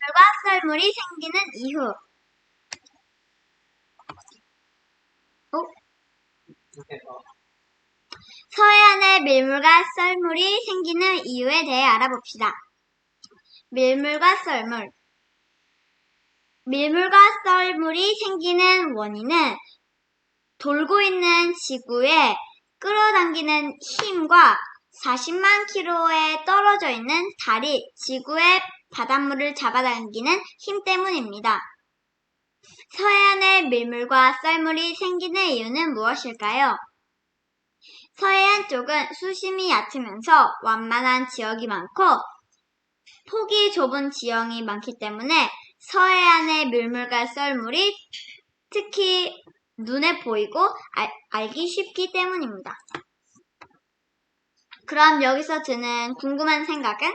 밀물과 썰물이 생기는 이유. 어? 서해안에 밀물과 썰물이 생기는 이유에 대해 알아봅시다. 밀물과 썰물. 밀물과 썰물이 생기는 원인은 돌고 있는 지구에 끌어당기는 힘과 40만 킬로에 떨어져 있는 달이 지구의 바닷물을 잡아당기는 힘 때문입니다. 서해안에 밀물과 썰물이 생기는 이유는 무엇일까요? 서해안 쪽은 수심이 얕으면서 완만한 지역이 많고 폭이 좁은 지형이 많기 때문에 서해안의 밀물과 썰물이 특히 눈에 보이고 알, 알기 쉽기 때문입니다. 그럼 여기서 드는 궁금한 생각은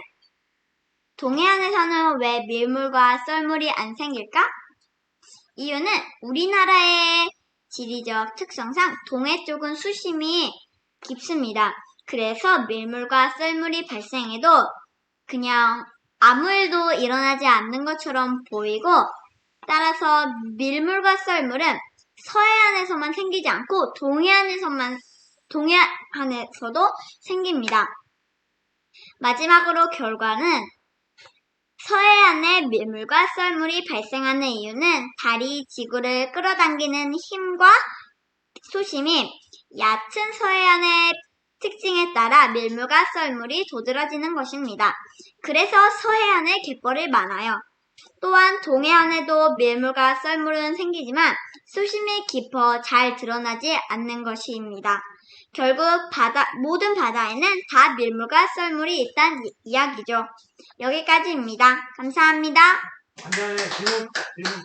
동해안에서는 왜 밀물과 썰물이 안 생길까? 이유는 우리나라의 지리적 특성상 동해 쪽은 수심이 깊습니다. 그래서 밀물과 썰물이 발생해도 그냥 아무 일도 일어나지 않는 것처럼 보이고 따라서 밀물과 썰물은 서해안에서만 생기지 않고 동해안에서만 동해안에서도 생깁니다. 마지막으로 결과는 서해안에 밀물과 썰물이 발생하는 이유는 달이 지구를 끌어당기는 힘과 수심이 얕은 서해안의 특징에 따라 밀물과 썰물이 도드라지는 것입니다. 그래서 서해안에 갯벌이 많아요. 또한 동해안에도 밀물과 썰물은 생기지만 수심이 깊어 잘 드러나지 않는 것입니다. 결국 바다, 모든 바다에는 다 밀물과 썰물이 있다는 이- 이야기죠. 여기까지입니다. 감사합니다. 완전히 질문, 질문